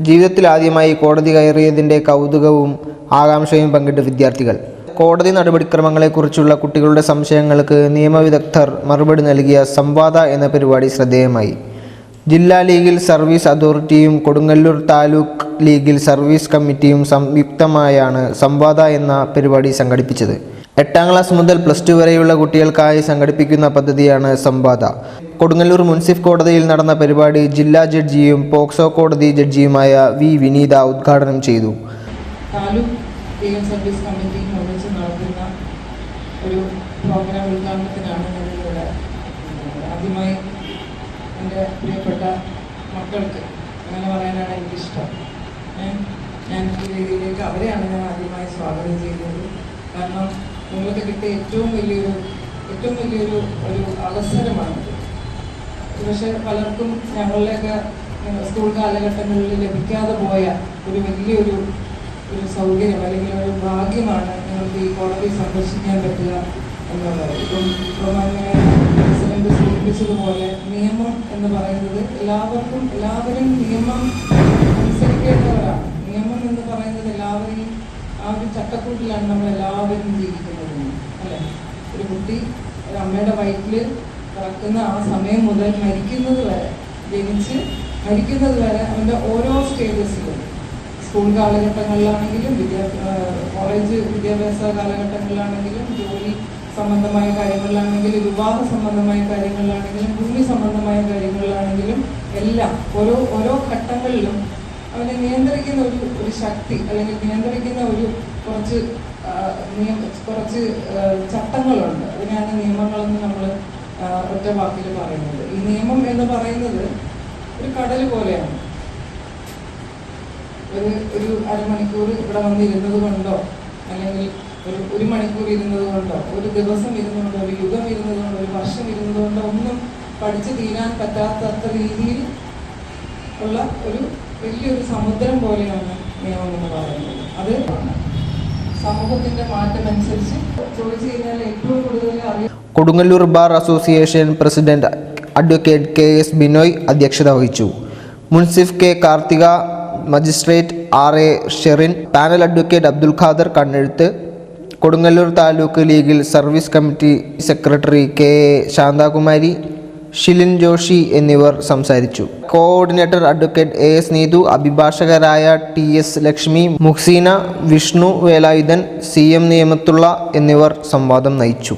ജീവിതത്തിൽ ആദ്യമായി കോടതി കയറിയതിന്റെ കൗതുകവും ആകാംക്ഷയും പങ്കിട്ട് വിദ്യാർത്ഥികൾ. കോടതി നടപടിക്രമങ്ങളെക്കുറിച്ചുള്ള കുട്ടികളുടെ സംശയങ്ങൾക്ക് നിയമവിദഗ്ധർ മറുപടി നൽകിയ സംവാദ എന്ന പരിപാടി ശ്രദ്ധേയമായി. ജില്ലാ ലീഗിൽ സർവീസ് അതോറിറ്റിയും കൊടുങ്ങല്ലൂർ താലൂക്ക് ലീഗിൽ സർവീസ് കമ്മിറ്റിയും സംയുക്തമായാണ് സംവാദ എന്ന പരിപാടി സംഘടിപ്പിച്ചത്. എട്ടാം ക്ലാസ് മുതൽ പ്ലസ് ടു വരെയുള്ള കുട്ടികൾക്കായി സംഘടിപ്പിക്കുന്ന പദ്ധതിയാണ് സംവാദ. കൊടുങ്ങല്ലൂർ മുൻസിഫ് കോടതിയിൽ നടന്ന പരിപാടി ജില്ലാ ജഡ്ജിയും പോക്സോ കോടതി ജഡ്ജിയുമായ വി വിനീത ഉദ്ഘാടനം ചെയ്തു. സർവീസ് കമ്മിറ്റി ഒരു പ്രോഗ്രാം മക്കൾക്ക് പറയാനാണ് ഞാൻ ഈ രീതിയിലേക്ക് അവരെയാണ് ഞാൻ ആദ്യമായി സ്വാഗതം ചെയ്യുന്നത്. കാരണം നിങ്ങൾക്ക് കിട്ടിയ ഏറ്റവും വലിയൊരു ഏറ്റവും വലിയൊരു ഒരു അവസരമാണ് പക്ഷെ പലർക്കും ഞങ്ങളുടെയൊക്കെ സ്കൂൾ കാലഘട്ടങ്ങളിൽ ലഭിക്കാതെ പോയ ഒരു വലിയൊരു ഒരു സൗകര്യം അല്ലെങ്കിൽ ഒരു ഭാഗ്യമാണ് നിങ്ങൾക്ക് ഈ കോടതി സന്ദർശിക്കാൻ പറ്റുക എന്നുള്ളത്. ഇപ്പം പ്രസിഡന്റ് സൂചിപ്പിച്ചതുപോലെ നിയമം എന്ന് പറയുന്നത് എല്ലാവർക്കും എല്ലാവരും നിയമം അനുസരിക്കേണ്ടവരാണ് നിയമം എന്ന് പറയുന്നത് എല്ലാവരെയും ആ ഒരു ചട്ടക്കൂട്ടിലാണ് നമ്മൾ എല്ലാവരും ജീവിക്കുന്നത്. അല്ലേ? ഒരു കുട്ടി ഒരു അമ്മയുടെ വയറ്റിൽ പിറക്കുന്ന ആ സമയം മുതൽ മരിക്കുന്നത് വരെ ജനിച്ച് മരിക്കുന്നത് വരെ അവന്റെ ഓരോ സ്റ്റേജസിലും സ്കൂൾ കാലഘട്ടങ്ങളിലാണെങ്കിലും വിദ്യാ കോളേജ് വിദ്യാഭ്യാസ കാലഘട്ടങ്ങളിലാണെങ്കിലും ജോലി സംബന്ധമായ കാര്യങ്ങളിലാണെങ്കിലും വിവാഹ സംബന്ധമായ കാര്യങ്ങളിലാണെങ്കിലും ഭൂമി സംബന്ധമായ കാര്യങ്ങളിലാണെങ്കിലും എല്ലാം ഓരോ ഓരോ ഘട്ടങ്ങളിലും അവനെ നിയന്ത്രിക്കുന്ന ഒരു ഒരു ശക്തി അല്ലെങ്കിൽ നിയന്ത്രിക്കുന്ന ഒരു കുറച്ച് കുറച്ച് ചട്ടങ്ങളുണ്ട്. അതിനാണ് നിയമങ്ങളെന്ന് നമ്മൾ ഒറ്റ വാക്കിൽ പറയുന്നത്. ഈ നിയമം എന്ന് പറയുന്നത് ഒരു കടൽ പോലെയാണ്. ഒരു ഒരു അരമണിക്കൂർ ഇവിടെ വന്നിരുന്നത് കൊണ്ടോ അല്ലെങ്കിൽ ഒരു ഒരു മണിക്കൂർ ഇരുന്നത് കൊണ്ടോ ഒരു ദിവസം ഇരുന്നുകൊണ്ടോ ഒരു യുഗം ഇരുന്നത് കൊണ്ടോ ഒരു വർഷം ഇരുന്നത് കൊണ്ടോ ഒന്നും പഠിച്ചു തീരാൻ പറ്റാത്ത രീതിയിൽ ഉള്ള ഒരു വലിയൊരു സമുദ്രം പോലെയാണ് നിയമം എന്ന് പറയുന്നത്. അത് സമൂഹത്തിന്റെ മാറ്റമനുസരിച്ച് ജോലി ചെയ്യുന്നതിൽ ഏറ്റവും കൂടുതൽ Kodungallur bar association president advocate K S Binoy അധ്യക്ഷത വഹിച്ചു. മുൻസിഫ് K Karthika magistrate R A Sherin panel advocate Abdul Khader Kannezhuthu Kodungallur taluk legal service committee secretary K A Shanthakumari Shilin Joshi എന്നിവർ സംസാരിച്ചു. Coordinator advocate A S Neethu അഭിഭാഷകരായ T S Lakshmi Muhsina Vishnu Velayudhan C M Niyamathulla എന്നിവർ സംവാദം നയിച്ചു.